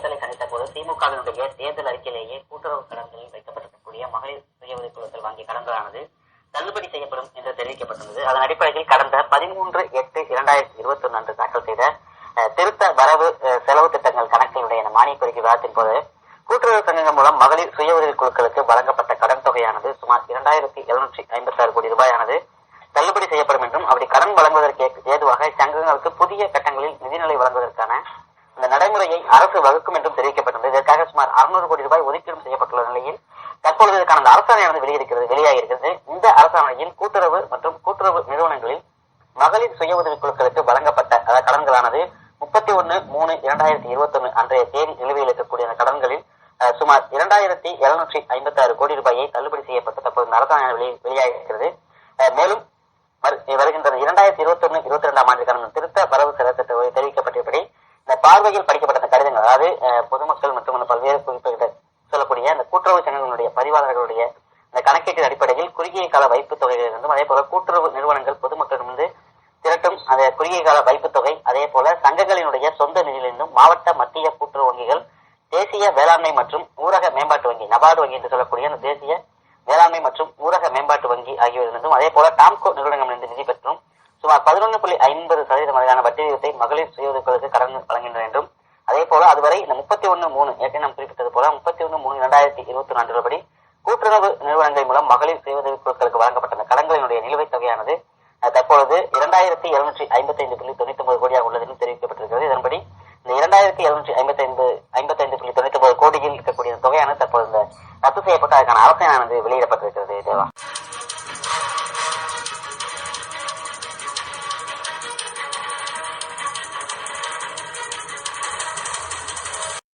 தேர்தலை சந்தித்த போது திமுகவினுடைய தேர்தல் அறிக்கையிலேயே கூட்டுறவு கடன்களில் வைக்கப்பட்டிருக்கக்கூடிய மகளிர் சுய உதவிக் வாங்கிய கடன்களானது தள்ளுபடி செய்யப்படும் என்று தெரிவிக்கப்பட்டுள்ளது. அதன் அடிப்படையில் கடந்த பதிமூன்று எட்டு இரண்டாயிரத்தி இருபத்தி ஒன்று அன்று தாக்கல் செய்த திருத்த வரவு செலவு திட்டங்கள் கணக்கினுடைய மானிய கோரிக்கை விவாதத்தின் போது கூட்டுறவு சங்கங்கள் மூலம் மகளிர் சுய உதவி குழுக்களுக்கு வழங்கப்பட்ட கடன் தொகையானது சுமார் இரண்டாயிரத்தி எழுநூற்றி ஐம்பத்தி ஆறு கோடி ரூபாயானது தள்ளுபடி செய்யப்படும் என்றும் அப்படி கடன் வழங்குவதற்கு ஏதுவாக சங்கங்களுக்கு புதிய கட்டங்களில் நிதிநிலை வழங்குவதற்கான நடைமுறையை அரசு வகுக்கும் என்றும் தெரிவிக்கப்பட்டுள்ளது. இதற்காக சுமார் 600 கோடி ரூபாய் ஒதுக்கீடும் செய்யப்பட்டுள்ள நிலையில் தற்பொழுது இதற்கான அந்த அரசாணையானது வெளியிருக்கிறது வெளியாகிறது இந்த அரசாணையில் கூட்டுறவு மற்றும் கூட்டுறவு நிறுவனங்களில் மகளிர் சுய உதவிக் குழுக்களுக்கு வழங்கப்பட்ட அதாவது கடன்களானது முப்பத்தி ஒன்னு மூணு இரண்டாயிரத்தி இருபத்தி ஒன்னு அன்றைய தேதி நிலுவையில் இருக்கக்கூடிய அந்த கடன்களில் சுமார் இரண்டாயிரத்தி எழுநூற்றி ஐம்பத்தி ஆறு கோடி ரூபாயை தள்ளுபடி செய்யப்பட்டு தற்போது அரசாணை வெளி- வெளியாகியிருக்கிறது. மேலும் வருகின்ற இரண்டாயிரத்தி இருபத்தி ஒன்னு இருபத்தி ரெண்டாம் ஆண்டுக்கான திருத்த வரவு செலவு திட்டம் தெரிவிக்கப்பட்டபடி இந்த பார்வையில் படிக்கப்பட்ட கடிதங்கள் அதாவது பொதுமக்கள் மற்றும் அந்த பல்வேறு குறிப்புகள் சொல்லக்கூடிய அந்த கூட்டுறவு சங்கங்களுடைய பதிவாளர்களுடைய அந்த கணக்கீட்டின் அடிப்படையில் குறுகிய கால வைப்புத் தொகைகளிலிருந்தும் அதே போல கூட்டுறவு நிறுவனங்கள் பொதுமக்களிடமிருந்து திரட்டும் அந்த குறுகிய கால வைப்பு தொகை அதே போல சங்கங்களினுடைய சொந்த நிதியிலிருந்தும் மாவட்ட மத்திய கூட்டுறவு வங்கிகள் தேசிய வேளாண்மை மற்றும் ஊரக மேம்பாட்டு வங்கி நபார்டு வங்கி என்று சொல்லக்கூடிய அந்த தேசிய வேளாண்மை மற்றும் ஊரக மேம்பாட்டு வங்கி ஆகியோரிலிருந்தும் அதே போல டாம்கோ நிறுவனங்களிலிருந்து நிதி சுமார் பதினொன்று புள்ளி ஐம்பது சதவீதம் வரையான வட்டி விகிதத்தை மகளிர் சுய கடன் வழங்குகின்றன என்றும் அதே போல அதுவரை இந்த முப்பத்தி ஒன்று மூணு ஏற்கனவே நாம் குறிப்பிட்டது போல முப்பத்தி ஒன்று மூணு இரண்டாயிரத்தி இருபத்தி ஒன்று படி கூட்டுறவு நிறுவனங்கள் மூலம் மகளிர் சுய உதவி குழுக்களுக்கு வழங்கப்பட்ட அந்த கடன்களினுடைய நிலுவைத் தொகையானது தற்பொழுது இரண்டாயிரத்தி எழுநூற்றி ஐம்பத்தி ஐந்து புள்ளி தொண்ணூத்தி ஒன்பது கோடியாக உள்ளது என்று தெரிவிக்கப்பட்டிருக்கிறது. இதன்படி இந்த இரண்டாயிரத்தி எழுநூற்றி ஐம்பத்தி ஐந்து ஐம்பத்தி ஐந்து புள்ளி தொண்ணூத்தி ஒன்பது கோடியில் இருக்கக்கூடிய தொகையானது தற்போது இந்த ரத்து செய்யப்பட்டு அதற்கான வெளியிடப்பட்டிருக்கிறது தேவா.